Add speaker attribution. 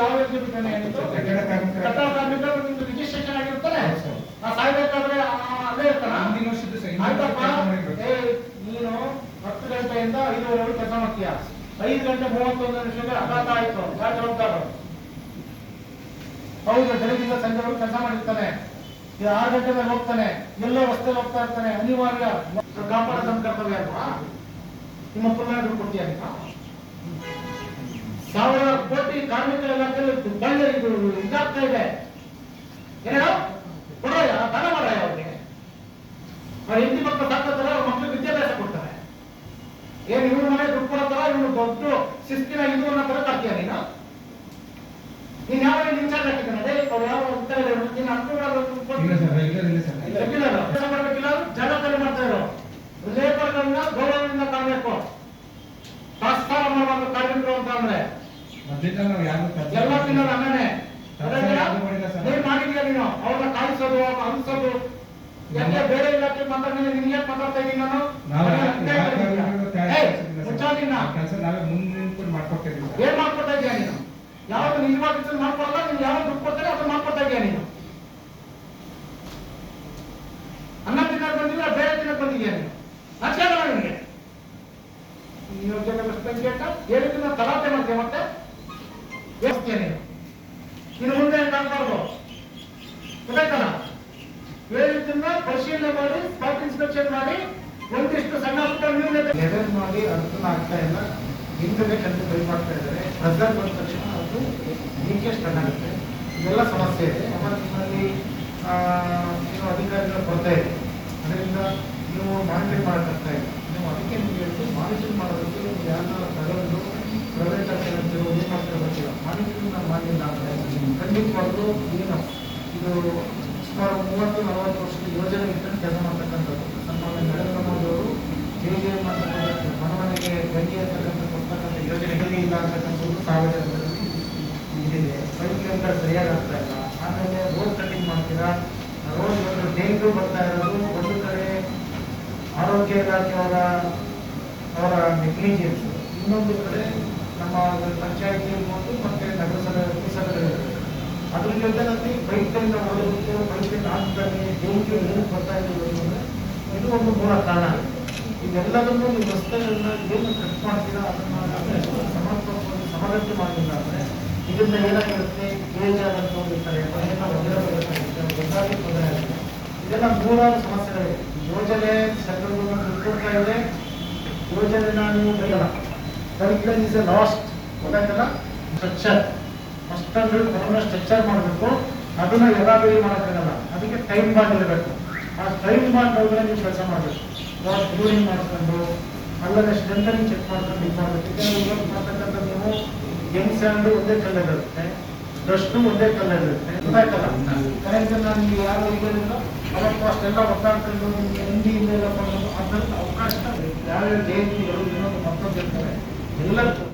Speaker 1: ಯಾವ ಏನಿತ್ತು
Speaker 2: ಕಟ್ಟಡ ಕಾರ್ಮಿಕರ
Speaker 1: ನಿಮ್ದು ರಿಜಿಸ್ಟ್ರೇಷನ್
Speaker 2: ಸರ್.
Speaker 1: ಆ ಸಾಯ್ಬೇಕಾದ್ರೆ ಅಲ್ಲೇ ಇರ್ತಾನ
Speaker 2: ಹಿಂದಿನ ವರ್ಷದ
Speaker 1: ನೀನು ಹತ್ತು ಗಂಟೆಯಿಂದ ಐದುವರೆವರೆಗೆ ಕೆಲಸ ಮಾಡ್ತೀಯ? ಐದು ಗಂಟೆ ಮೂವತ್ತೊಂದು ನಿಮಿಷಕ್ಕೆ ಅಪಘಾತ ಆಯ್ತು. ಯಾರು ಜವಾಬ್ದಾರ? ಹೌದು ಬೆಳಗಿಂದ ಸಂಜೆವರೆಗೆ ಕೆಲಸ ಮಾಡಿರ್ತಾನೆ. ಈಗ ಆರು ಗಂಟೆ ಮೇಲೆ ಹೋಗ್ತಾನೆ. ಎಲ್ಲ ರಸ್ತೆಯಲ್ಲಿ ಹೋಗ್ತಾ ಇರ್ತಾನೆ. ಅನಿವಾರ್ಯ. ಕಾಪಾಡ ನಮ್ಮ ಕರ್ತವ್ಯ ಅಲ್ವಾ? ನಿಮ್ಮ ದುಡ್ಡು ಕೊಡ್ತೀಯ ನೀನು? ಕೋಟಿ ಕಾರ್ಮಿಕರ ಇಲಾಖೆಯಲ್ಲಿ ಬಳ್ಳಿ ಇದು ಇದಾಗ್ತಾ ಇದೆ ಏನು ದಾನ ಮಾಡಯ್ಯ ಅವ್ರಿಗೆ ಅವ್ರ ಹೆಂಡತಿ ಮಕ್ಕಳು ಸಾಕ್ತಾರೆ ಅವ್ರ ಮಕ್ಕಳಿಗೆ ವಿದ್ಯಾಭ್ಯಾಸ ಕೊಡ್ತಾರೆ ಏನು ಇವ್ರ ಮನೆ ದುಡ್ಡು ಕೊಡತ್ತಾರ ಇವನು ದೊಡ್ಡ ಶಿಸ್ತಿನ ಇದು ಅನ್ನೋ ತರ ಕಾಡ್ತೀಯ ನೀನು ನೀನ್ ಯಾವ ಇನ್ಚಾರ್ಜ್ ಹಾಕಿದ್ದಾನೆ ಅವ್ರು ಯಾವ ಉತ್ತರ ಇದೆ ನೀನು ಅನುಕೂಲ ಮಾಡ್ಬೇಕಿಲ್ಲ ಜಾಗ ಖಾಲಿ ಮಾಡ್ತಾ ಇರೋ ಲೇಬರ್ಗಳನ್ನ ಗೌರವದಿಂದ ಕಾಣಬೇಕು ತಾತ್ಸಾರ ಮಾಡಬಾರ್ದು ಕಾರ್ಮಿಕರು ಅಂತ ಅಂದ್ರೆ
Speaker 2: ಮೊದಲಿಂದ ನಾವು ಯಾರು
Speaker 1: ಎಲ್ಲ ತಿನ್ನೋದು ಅನ್ನನೇ
Speaker 2: ತಪ್ಪಾಗಿ ಯಾವ್ದು ಮಾಡಿಲ್ಲ ಸರ್.
Speaker 1: ಮಾಡಿದ್ಯಾ ನೀನು? ಅವ್ರನ್ನ ಕಾಯಿಸೋದು ಅನ್ಸೋದು ಯಾಕೆ ಬೇರೆ ಇಲಾಖೆ ಮಾತಾಡಿದ್ರೆ ನಿನ್ಗೆ ಮಾತಾಡ್ತಾ ಇದ್ದೀನಿ ನಾನು?
Speaker 2: ನಾವು ಕೆಲಸ ನಾವೇ ಮುಂದೆ ನಿಂತ್ಕೊಂಡು ಮಾಡ್ಕೊಡ್ತಾ ಇದೀವಿ
Speaker 1: ಏನ್ ಮಾಡ್ಕೊಡ್ತಾ ಇದೀಯ ನೀನು? ಯಾವ ಕೆಲಸ ಮಾಡ್ಕೊಡಲ್ಲ ನೀನು ಯಾವ ದುಡ್ಡು ಕೊಡ್ತಾರೆ ಅದನ್ನ ಮಾಡ್ಕೊಡ್ತಾ ಇದೀಯ ನೀನು? ಅನ್ನ ತಿನ್ನಕ್ ಬಂದಿಲ್ಲ ಬೇರೆ ತಿನ್ನಕ್ ಬಂದಿದ್ಯಾ ನೀನು? ನಾಚಿಕೆ ನಿನಗೆ. ತಲಾಟೆ ಮಾಡ್ತೀಯ ಮತ್ತೆ? ಯೋಚಿಸ್ತೀಯ ನೀನು ಇನ್ನು ಮುಂದೆ ಕಾಣ್ಬಾರ್ದು ಗೊತ್ತಾಯ್ತಲ್ಲ? ಹೇಳಿದ್ದನ್ನ ಪರಿಶೀಲನೆ ಮಾಡಿ ಸ್ಪಾಟ್ ಇನ್ಸ್ಪೆಕ್ಷನ್ ಮಾಡಿ, ಒಂದಿಷ್ಟು ಸಣ್ಣ ಪುಟ್ಟ ಲೆವೆಲ್ ಮಾಡಿ ಅನುಕೂಲ ಆಗ್ತಾ ಇಲ್ಲ. ಇಂಟರ್ನೆಟ್ ಅಂತ ಬೈ ಮಾಡ್ತಾ ಇದ್ದಾರೆ. ಪ್ರೆಸರ್ ಬಂದ ತಕ್ಷಣ ಅದು ಲೀಕೇಜ್ ಆಗುತ್ತೆ. ಇದೆಲ್ಲ ಸಮಸ್ಯೆ ಇದೆ. ಆಮೇಲೆ ನಿಮ್ಮಲ್ಲಿ ಏನು ಅಧಿಕಾರಿಗಳ ಕೊರತೆ ಇದೆ ಅದರಿಂದ ನೀವು ಮಾನಿಟರ್ ಮಾಡೋಕ್ಕಾಗ್ತಾ ಇಲ್ಲ ನೀವು ಅದಕ್ಕೆ ನಿಮ್ಗೆ ಹೇಳ್ತೀವಿ ಮಾನಿಟರಿಂಗ್ ಮಾಡೋದಕ್ಕೆ ಯಾರನ್ನ ತಗೊಂಡು ಪ್ರೈವೇಟ್ ಆಗ್ತಿರೋ ಏನು ಮಾಡ್ತಿರೋ ಗೊತ್ತಿಲ್ಲ ಮಾನಿಟರಿಂಗ್ ನಾವು ಮಾಡಿಲ್ಲ ಅಂದರೆ ಖಂಡಿತವಾಗ್ಲೂ ಏನು ಇದು ಸುಮಾರು ಮೂವತ್ತು, ನಲವತ್ತು ವರ್ಷದ ಯೋಜನೆ ಇಟ್ಟು ಕೆಲಸ ಮಾಡ್ತಕ್ಕಂಥದ್ದು. ಸನ್ಮಾನ್ಯ ನರೇಂದ್ರ ಮೋದಿ ಅವರು ಹೇಗೆ ಮಾಡ್ತಕ್ಕಂಥ ಮನವನಿಗೆ ಗಂಗೆ ಅಂತಕ್ಕಂಥ ಕೊಡ್ತಕ್ಕಂಥ ಹೇಗೆ ಇಲ್ಲ ಅಂತಕ್ಕಂಥದ್ದು ಸಾರ್ವಜನಿಕರಲ್ಲಿ ಇದಿದೆ. ಬೈಕ್ ಅಂತ ಸರಿಯಾಗಿ ಆಗ್ತಾ ಇಲ್ಲ. ಆಮೇಲೆ ರೋಡ್ ಕಟಿಂಗ್ ಮಾಡ್ತೀರಾ? ರೋಡ್ ಒಂದು ಡೇಂಗ್ಯೂ ಬರ್ತಾ ಇರೋದು ಒಂದು ಕಡೆ ಆರೋಗ್ಯ ಇಲಾಖೆಯವರ ಅವರ ನೆಗ್ಲಿಜೆನ್ಸ್ ಇನ್ನೊಂದು ಕಡೆ ನಮ್ಮ ಪಂಚಾಯತಿ ಇರ್ಬೋದು ಮತ್ತೆ ನಗರಸಭೆ ಆಫೀಸರ್ಗಳಿರ್ಬೋದು ಅದ್ರ ಜೊತೆನಲ್ಲಿ ಬೈಕ್ಗಳಿಂದ ಓಡೋದಕ್ಕೆ ಬೈಕಿಂದ ಹಾಕ್ತಾರೆ ದೇವರಿಗೆ ಏನು ಬರ್ತಾ ಇರೋದು ಅಂದರೆ ಇದು ಒಂದು ಮೂಲ ಕಾರಣ. ಇದೆಲ್ಲದನ್ನು ನೀವು ರಸ್ತೆಗಳನ್ನ ಏನು ಕಟ್ ಮಾಡ್ತೀರಾ, ಅದನ್ನ ಸಮರ್ಪಕವಾಗಿ ಸಮರಕ್ಕೆ ಮಾಡಿಲ್ಲ ಇದರಿಂದ ಏನಾಗಿರುತ್ತೆ? ಬೇಜಾರಂತ ಹೋಗಿರ್ತಾರೆ ಮನೆಯಿಂದ ಒಳ್ಳೆಯ ಗೊತ್ತಾಗಿ ತೊಂದರೆ ಆಗುತ್ತೆ. ಇದೆಲ್ಲ ಮೂರಾರು ಸಮಸ್ಯೆಗಳಿವೆ ಯೋಜನೆ ಸೆಂಟ್ರಲ್ ಕೊಡ್ತಾ ಇದೆ ಯೋಜನೆನ ನೀವು ಇಸ್ ಎ ಲಾಸ್ಟ್ ಗೊತ್ತಾಯ್ತಲ್ಲ? ಸ್ಟ್ರಕ್ಚರ್ ಫಸ್ಟ್ ಅಂದ್ರೆ ಕೊರೋನಾ ಸ್ಟ್ರಕ್ಚರ್ ಮಾಡಬೇಕು, ಅದನ್ನ ಎವಾಬಿಲಿ ಮಾಡೋಕ್ಕಾಗಲ್ಲ. ಅದಕ್ಕೆ ಟೈಮ್ ಬಾಂಡ್ ಇರಬೇಕು ಆ ಟೈಮ್ ಬಾಂಡ್ ಒಳಗಡೆ ನೀವು ಕೆಲಸ ಮಾಡಬೇಕು. ವಾಟ್ ಕ್ಯೂರಿಂಗ್ ಮಾಡ್ಕೊಂಡು, ಅಲ್ಲದೆ ಸ್ಟ್ರೆಂಥನಿಂಗ್ ಚೆಕ್ ಮಾಡ್ಕೊಂಡು ಇದು ಮಾಡಬೇಕು ಯಾಕಂದ್ರೆ ಮಾಡ್ತಕ್ಕಂಥ ನೀವು ಹೆಂಗ್ ಸ್ಯಾಂಡು ಒಂದೇ ಕಲ್ಲಲ್ಲಿರುತ್ತೆ ಡಸ್ಟು ಒಂದೇ ಕಲ್ಲಲ್ಲಿರುತ್ತೆ ಗೊತ್ತಾಯ್ತಲ್ಲ? ಕರೆಂಟ್ ನಾನು ಯಾರು ಇರೋದಿಲ್ಲ ಅವತ್ತು ಅಷ್ಟೆಲ್ಲ ಒತ್ತಾಡ್ಕೊಂಡು ನಿಮಗೆ ಹಿಂದಿಯಿಂದ ಎಲ್ಲ ಮಾಡೋದು ಅದರಲ್ಲಿ ಅವಕಾಶ ಯಾರ್ಯಾರು ಜಯಂತಿಗಳು ಇನ್ನೊಂದು ಮತ್ತೊಂದು ಇರ್ತಾರೆ ಎಲ್ಲಕ್ಕೂ